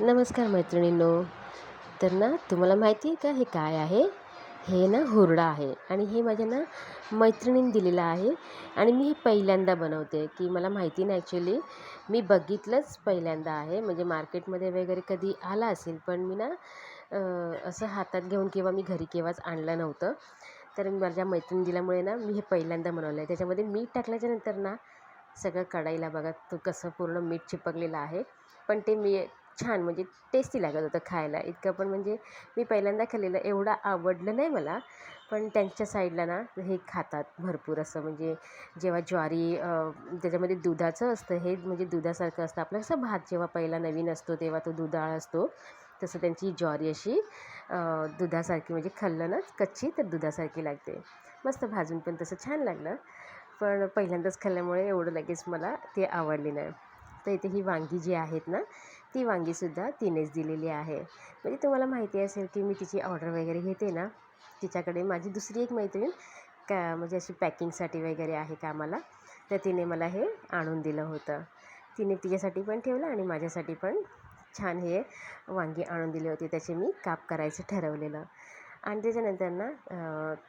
नमस्कार मैत्रिणींनो. तर ना तुम्हाला माहिती आहे का हे काय आहे? हे ना हुरडा आहे आणि हे माझ्या ना मैत्रिणीने दिलेलं आहे आणि मी हे पहिल्यांदा बनवते. की मला माहिती नाही ॲक्च्युली मी बघितलंच पहिल्यांदा आहे. म्हणजे मार्केटमध्ये वगैरे कधी आला असेल पण मी ना असं हातात घेऊन किंवा मी घरी केव्हाच आणलं नव्हतं. तर माझ्या मैत्रिणी दिल्यामुळे ना मी हे पहिल्यांदा बनवलं आहे त्याच्यामध्ये मीठ टाकल्याच्यानंतर ना सगळं कढाईला बघा तो कसं पूर्ण मीठ चिपकलेलं आहे. पण ते मी छान म्हणजे टेस्टी लागत होतं खायला. इतकं पण म्हणजे मी पहिल्यांदा खाल्लेलं एवढं आवडलं नाही मला. पण त्यांच्या साईडला ना हे खातात भरपूर असं म्हणजे जेव्हा ज्वारी त्याच्यामध्ये दुधाचं असतं हे म्हणजे दुधासारखं असतं. आपलं कसं भात जेव्हा पहिला नवीन असतो तेव्हा तो दुधाळ असतो तसं त्यांची ज्वारी अशी दुधासारखी म्हणजे खाल्लं ना कच्ची तर दुधासारखी लागते. मस्त भाजून पण तसं छान लागलं. पण पहिल्यांदाच खाल्ल्यामुळे एवढं लगेच मला ते आवडले नाही. तर इथे ही वांगी जी आहेत ना ती वांगीसुद्धा तिनेच दिलेली आहे. म्हणजे तुम्हाला माहिती असेल की मी तिची ऑर्डर वगैरे घेते ना तिच्याकडे माझी दुसरी एक मैत्रीण का म्हणजे अशी पॅकिंगसाठी वगैरे आहे कामाला तर तिने मला हे आणून दिलं होतं. तिने तिच्यासाठी पण ठेवलं आणि माझ्यासाठी पण छान हे वांगी आणून दिले होते त्याचे मी काप करायचं ठरवलेलं. आणि त्याच्यानंतर ना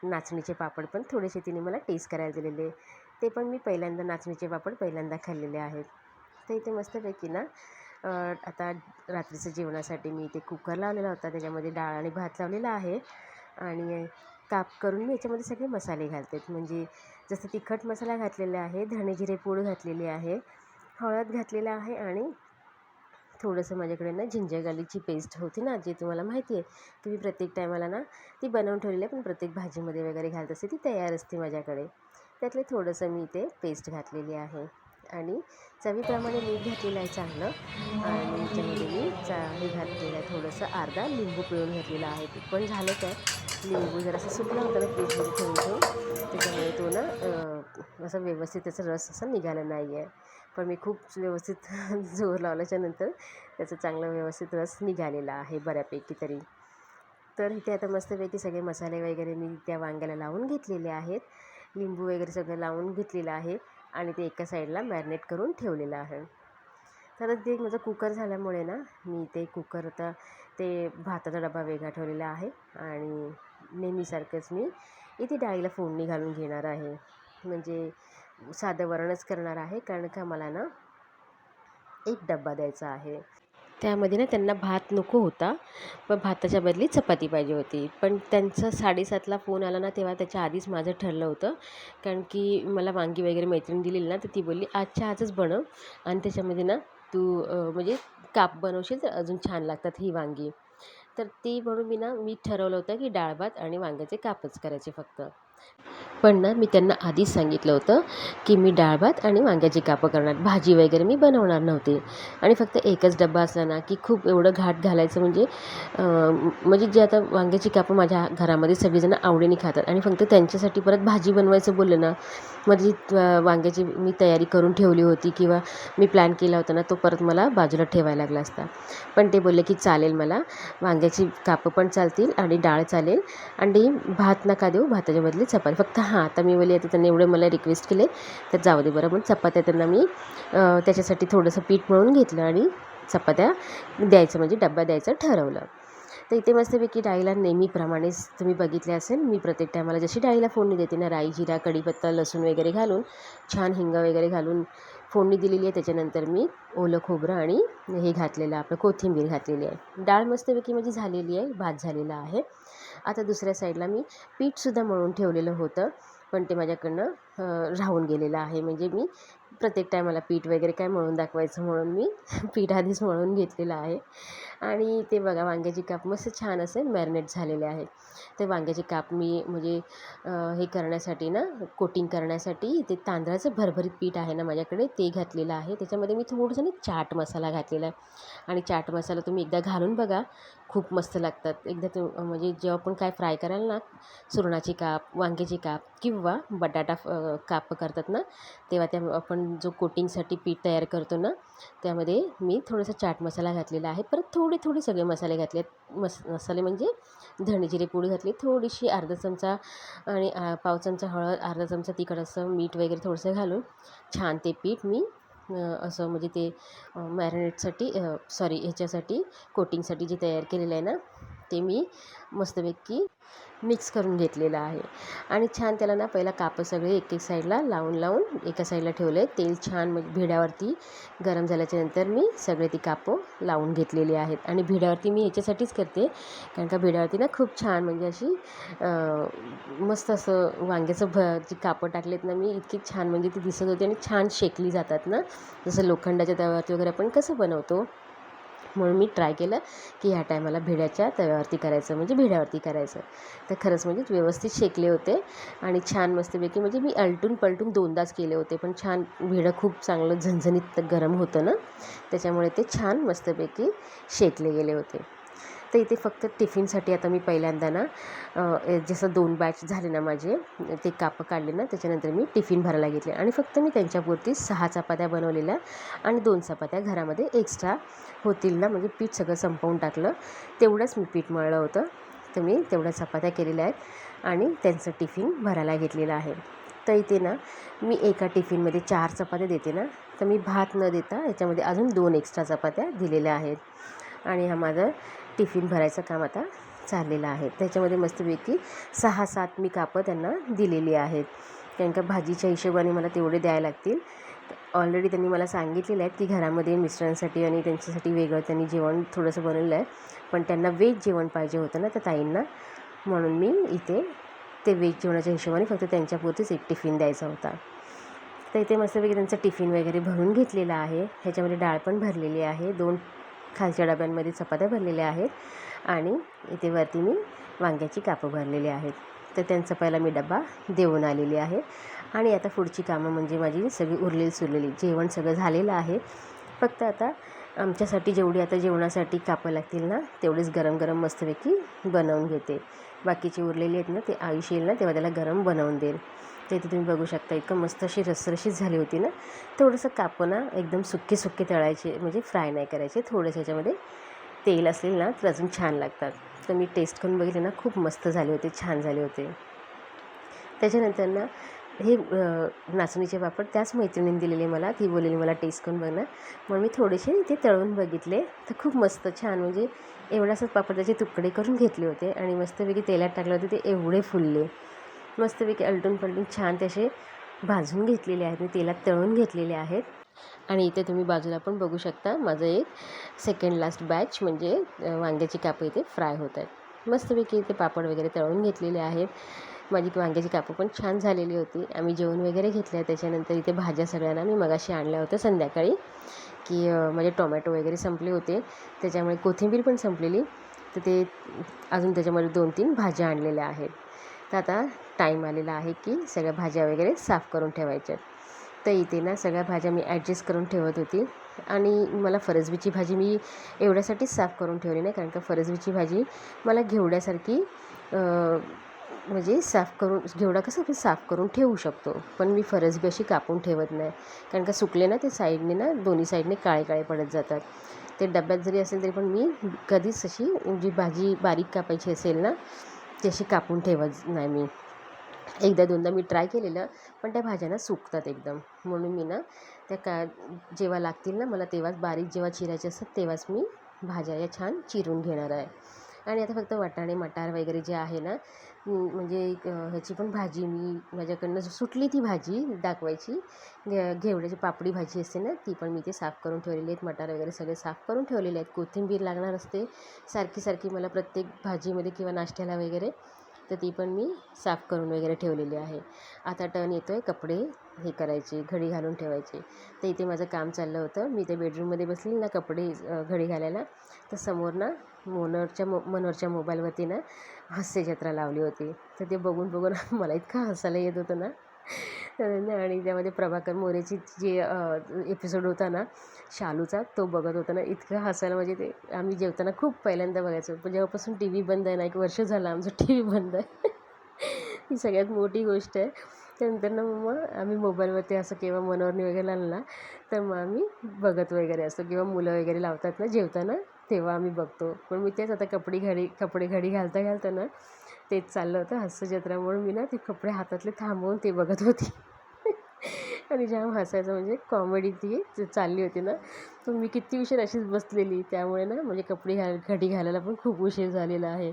नाचणीचे पापड पण थोडेसे तिने मला टेस्ट करायला दिलेले. ते पण मी पहिल्यांदा नाचणीचे पापड पहिल्यांदा खाल्लेले आहेत. तर इथे मस्तपैकी ना आता रात्रीचं जेवणासाठी मी इथे कुकर लावलेला होता. त्याच्यामध्ये डाळ आणि भात लावलेला आहे. आणि काप करून मी याच्यामध्ये सगळे मसाले घालते म्हणजे जसं तिखट मसाला घातलेला आहे धणे जिरे पूड घातलेली आहे हळद घातलेलं आहे आणि थोडंसं माझ्याकडे ना जिंजर गार्लिकची पेस्ट होती ना जी तुम्हाला माहिती आहे. की मी प्रत्येक टायमाला ना ती बनवून ठेवलेली आहे पण प्रत्येक भाजीमध्ये वगैरे घालत असते ती तयार असते माझ्याकडे. त्यातले थोडंसं मी इथे पेस्ट घातलेली आहे. आणि चवीप्रमाणे मीठ घातलेलं आहे चांगलं. आणि त्याच्यामध्ये मी चा हे घातलेलं आहे थोडंसं अर्धा लिंबू पिळून घेतलेला आहे. ते पण झालं काय? लिंबू जरासं सुकला होता ना फ्रीजमध्ये ठेवून ठेवून त्याच्यामुळे तो ना असं व्यवस्थित त्याचा रस असा निघाला नाही आहे पण मी खूप व्यवस्थित जोर लावल्याच्यानंतर त्याचा चांगला व्यवस्थित रस निघालेला आहे बऱ्यापैकी तरी. तर इथे आता मस्तपैकी सगळे मसाले वगैरे मी त्या वांग्याला लावून घेतलेले आहेत. लिंबू वगैरे सगळं लावून घेतलेलं आहे. आणि ते एका साईडला मॅरिनेट करून ठेवलेलं आहे. तर ते माझं कुकर झाल्यामुळे ना मी ते कुकर आता ते भाताचा डबा वेगळा ठेवलेला आहे आणि नेहमीसारखंच मी इथे डाळीला फोडणी घालून घेणार आहे. म्हणजे साधं वरणच करणार आहे कारण का मला ना एक डब्बा द्यायचा आहे. त्यामध्ये ना त्यांना भात नको होता. पण भाताच्या बदली चपाती पाहिजे होती. पण त्यांचं साडेसातला फोन आला ना तेव्हा त्याच्या आधीच माझं ठरलं होतं. कारण की मला वांगी वगैरे मैत्रीण दिलेली ना तर ती बोलली आजच्या आजच बनव आणि त्याच्यामध्ये ना तू म्हणजे काप बनवशील तर अजून छान लागतात ही वांगी. तर ती म्हणून मी ना मी ठरवलं होतं की डाळ भात आणि वांग्याचे कापच करायचे फक्त. पण ना मी त्यांना आधीच सांगितलं होतं की मी डाळ भात आणि वांग्याची कापं करणार. भाजी वगैरे मी बनवणार नव्हते. आणि फक्त एकच डब्बा असला ना की खूप एवढं घाट घालायचं म्हणजे म्हणजे जे आता वांग्याची कापं माझ्या घरामध्ये सगळेजण आवडीने खातात आणि फक्त त्यांच्यासाठी परत भाजी बनवायचं बोललं ना म्हणजे माझी वांग्याची मी तयारी करून ठेवली होती किंवा मी प्लॅन केला होता ना तो परत मला बाजूला ठेवायला लागला असता. पण ते बोलले की चालेल मला वांग्याची कापं पण चालतील आणि डाळ चालेल आणि भात नका देऊ भाताच्या बदली चपाती. फक्त हां आता मी बोलली आता त्यांनी एवढे मला रिक्वेस्ट केले तर जाऊ दे बरं मग. चपात्या त्यांना मी त्याच्यासाठी थोडंसं पीठ मळून घेतलं आणि चपात्या द्यायचं म्हणजे डब्बा द्यायचं ठरवलं. तर इथे मस्तपैकी डाळीला नेहमीप्रमाणेच तुम्ही बघितले असेल मी प्रत्येक टायमाला जशी डाळीला फोडणी देते ना राई जिरा कढीपत्ता लसूण वगैरे घालून छान हिंग वगैरे घालून फोडणी दिलेली आहे त्याच्यानंतर मी ओलं खोबरं आणि हे घातलेलं आपलं कोथिंबीर घातलेली आहे. डाळ मस्तपैकी माझी झालेली आहे भात झालेला आहे. आता दुसऱ्या साईडला मी पीठसुद्धा मळून ठेवलेलं होतं पण ते माझ्याकडनं राहून गेलेलं आहे. म्हणजे मी प्रत्येक टायमाला पीठ वगैरे काय मळून दाखवायचं म्हणून मी पीठ आधीच मळून घेतलेलं आहे. आणि ते बघा वांग्याची काप मस्त छान असे मॅरिनेट झालेले आहे ते वांग्याचे काप मी म्हणजे हे करण्यासाठी ना कोटिंग करण्यासाठी ते तांदळाचं भरभरीत पीठ आहे ना माझ्याकडे ते घातलेलं आहे. त्याच्यामध्ये मी थोडंसं ना चाट मसाला घातलेला आहे. आणि चाट मसाला तुम्ही एकदा घालून बघा खूप मस्त लागतात. एकदा तु म्हणजे जेव्हा पण काय फ्राय कराल ना सुरणाची काप वांग्याची काप किंवा बटाटा काप करतात ना तेव्हा त्या आपण जो कोटिंगसाठी पीठ तयार करतो ना त्यामध्ये मी थोडासा चाट मसाला घातलेला आहे. परत थोडे थोडे सगळे मसाले घातले मस मसाले म्हणजे धणे जिरे पूड घातली. थोडीशी अर्धा चमचा आणि पाव चमचा हळद अर्धा चमचा तिखट असं मीठ वगैरे थोडंसं घालून छान ते पीठ मी असं म्हणजे ते मॅरिनेटसाठी सॉरी ह्याच्यासाठी कोटिंगसाठी जे तयार केलेलं आहे ना ते मी मस्तपैकी मिक्स करून घेतलेलं आहे. आणि छान त्याला ना पहिला कापं सगळे एक एक साईडला लावून लावून एका साईडला ठेवले तेल छान मग भिड्यावरती गरम झाल्याच्यानंतर मी सगळे ती कापं लावून घेतलेली आहेत. आणि भिड्यावरती मी याच्यासाठीच करते कारण का भिड्यावरती ना खूप छान म्हणजे अशी मस्त असं वांग्याचं भ जी कापं टाकलेत ना मी इतकी छान म्हणजे ती दिसत होती आणि छान शेकली जातात ना. जसं लोखंडाच्या तव्यावरती वगैरे आपण कसं बनवतो म्हणून मी ट्राय केलं की ह्या टायमाला भिड्याच्या तव्यावरती करायचं म्हणजे भिड्यावरती करायचं. तर खरंच म्हणजे व्यवस्थित शेकले होते आणि छान मस्तपैकी म्हणजे मी अलटून पलटून दोनदाच केले होते पण छान भिडं खूप चांगलं झणझणीत गरम होतं ना त्याच्यामुळे ते छान मस्तपैकी शेकले गेले होते. तर इथे फक्त टिफिनसाठी आता मी पहिल्यांदा ना जसं दोन बॅच झाले ना माझे ते कापं काढले ना त्याच्यानंतर मी टिफिन भरायला घेतले. आणि फक्त मी त्यांच्यापुरती सहा चपात्या बनवलेल्या आणि दोन चपात्या घरामध्ये एक्स्ट्रा होतील ना म्हणजे पीठ सगळं संपवून टाकलं. तेवढंच मी पीठ मळलं होतं. तर मी तेवढ्या चपात्या केलेल्या आहेत आणि त्यांचं टिफिन भरायला घेतलेलं आहे. तर इथे ना मी एका टिफिनमध्ये चार चपात्या देते ना तर मी भात न देता याच्यामध्ये अजून दोन एक्स्ट्रा चपात्या दिलेल्या आहेत. आणि हा माझा टिफिन भरायचं काम आता चाललेलं आहे. त्याच्यामध्ये मस्तपैकी सहा सात मी कापं त्यांना दिलेली आहेत. कारण का भाजीच्या हिशोबाने मला तेवढे द्यायला लागतील. ऑलरेडी त्यांनी मला सांगितलेलं आहे की घरामध्ये मिस्टरांसाठी आणि त्यांच्यासाठी वेगळं त्यांनी जेवण थोडंसं बनवलं आहे. पण त्यांना व्हेज जेवण पाहिजे होतं ना त्या ताईंना. म्हणून मी इथे ते व्हेज जेवणाच्या हिशोबाने फक्त त्यांच्यापुरतीच एक टिफिन द्यायचा होता. तर इथे मस्तपैकी त्यांचं टिफिन वगैरे भरून घेतलेलं आहे. ह्याच्यामध्ये डाळ पण भरलेली आहे. दोन खालच्या डब्यांमध्ये चपात्या भरलेल्या आहेत आणि इथे वरती मी वांग्याची कापं भरलेली आहेत. तर त्यांचा पहिला मी डबा देऊन आलेली आहे. आणि आता पुढची कामं म्हणजे माझी सगळी उरलेली सुरलेली जेवण सगळं झालेलं आहे. फक्त आता आमच्यासाठी जेवढी आता जेवणासाठी कापं लागतील ना तेवढीच गरम गरम मस्तपैकी बनवून घेते. बाकीची उरलेली आहेत ना ते आयुष येईल ना तेव्हा त्याला गरम बनवून देईल. ते इथे तुम्ही बघू शकता. इतकं मस्त अशी रसरशीत झाली होती ना. थोडंसं कापं ना एकदम सुक्के सुक्के तळायचे म्हणजे फ्राय नाही करायचे. थोडंसं याच्यामध्ये तेल असेल ना तर अजून छान लागतात. तर मी टेस्ट करून बघितले ना खूप मस्त झाले होते छान झाले होते. त्याच्यानंतर ना हे नाचणीचे पापड त्याच मैत्रिणीने दिलेले मला. ती बोललेली मला टेस्ट करून बघ ना. म्हणून मी थोडेसे ते तळून बघितले. तर खूप मस्त छान म्हणजे एवढासाच पापड त्याचे तुकडे करून घेतले होते. आणि मस्तपैकी तेलात टाकले होते ते एवढे फुलले. मस्तपैकी अलटून पलटून छान तसे भाजून घेतलेले आहेत. मी तेलात तळून घेतलेले आहेत. आणि इथे तुम्ही बाजूला पण बघू शकता माझं एक सेकंड लास्ट बॅच म्हणजे वांग्याची कापं इथे फ्राय होत आहेत. मस्तपैकी इथे पापड वगैरे तळून घेतलेले आहेत. माझी वांग्याची कापं पण छान झालेली होती. आम्ही जेवण वगैरे घेतलं त्याच्यानंतर इथे भाज्या सगळ्यांना मी मगाशी आणल्या होत्या संध्याकाळी की माझे टोमॅटो वगैरे संपले होते. त्याच्यामुळे कोथिंबीर पण संपलेली. तर ते अजून त्याच्यामध्ये दोन तीन भाज्या आणलेल्या आहेत. तर आता टाईम आलेला आहे की सगळ्या भाज्या वगैरे साफ करून ठेवायच्या. तर इथे ना सगळ्या भाज्या मी ॲडजस्ट करून ठेवत होती. आणि मला फरसबीची भाजी मी एवढ्यासाठीच साफ करून ठेवली नाही कारण का फरसबीची भाजी मला घेवड्यासारखी म्हणजे साफ करून घेवडा कसं आपण साफ करून ठेवू शकतो पण मी फरसबी अशी कापून ठेवत नाही. कारण का सुकले ना ते साईडने ना दोन्ही साईडने काळे काळे पडत जातात. ते डब्यात जरी असेल तरी पण मी कधीच अशी जी भाजी बारीक कापायची असेल ना तशी कापून ठेवत नाही मी. एकदा दोनदा मी ट्राय केलेलं पण त्या भाज्या ना सुकतात एकदम. म्हणून मी ना त्या का जेव्हा लागतील ना मला तेव्हाच बारीक जेव्हा चिरायचे असतात तेव्हाच मी भाज्या या छान चिरून घेणार आहे. आणि आता फक्त वाटाणे मटार वगैरे जे आहे ना म्हणजे ह्याची पण भाजी मी माझ्याकडनं सुटली ती भाजी दाखवायची. घेवड्याची पापडी भाजी असते ना ती पण मी ते साफ करून ठेवलेली आहेत. मटार वगैरे सगळे साफ करून ठेवलेले आहेत. कोथिंबीर लागणार असते सारखी सारखी मला प्रत्येक भाजीमध्ये किंवा नाश्त्याला वगैरे तर ती पण मी साफ करून वगैरे ठेवलेली आहे. आता टर्न येतो आहे कपडे. हे करायची घडी घालून ठेवायची. तर इथे माझं काम चाललं होतं. मी त्या बेडरूममध्ये बसली ना कपडे घडी घालायला. तर समोर ना मोनरच्या मो मनोरच्या मोबाईलवरती ना हास्यजत्रा लावली होती. तर ते बघून बघून मला इतकं हसायला येत होतं ना. आणि त्यामध्ये प्रभाकर मोरेची जे एपिसोड होता ना शालूचा तो बघत होता ना. इतकं हसायला म्हणजे ते आम्ही जेवताना खूप पहिल्यांदा बघायचो. पण जेव्हापासून टी व्ही बंद आहे ना एक वर्ष झालं आमचं टी व्ही बंद आहे. ही सगळ्यात मोठी गोष्ट आहे. त्यानंतर ना मग आम्ही मोबाईलवरती असं किंवा मनोरणी वगैरे लागलं ना तर मग आम्ही बघत वगैरे असतो किंवा मुलं वगैरे लावतात ना जेवताना तेव्हा आम्ही बघतो. पण मी तेच आता कपडे घडी कपडे घडी घालता घालता ना तेच चाललं होतं हास्य म्हणून मी ना ते कपडे हातातले थांबवून ते बघत होती. आणि जाम हसायचं म्हणजे कॉमेडी ती चालली होती ना तर मी किती उशीर अशीच बसलेली. त्यामुळे ना म्हणजे कपडे घाल घडी घालायला पण खूप उशीर झालेला आहे.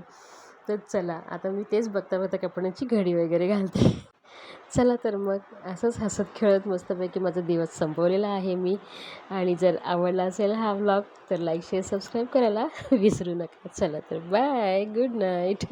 तर चला आता मी तेच बघता बघता कपड्यांची घडी वगैरे घालते. चला तर मग असंच हसत खेळत मस्तपैकी माझा दिवस संपवलेला आहे मी. आणि जर आवडला असेल हा व्लॉग तर लाईक शेअर सबस्क्राईब करायला विसरू नका. चला तर बाय गुड नाईट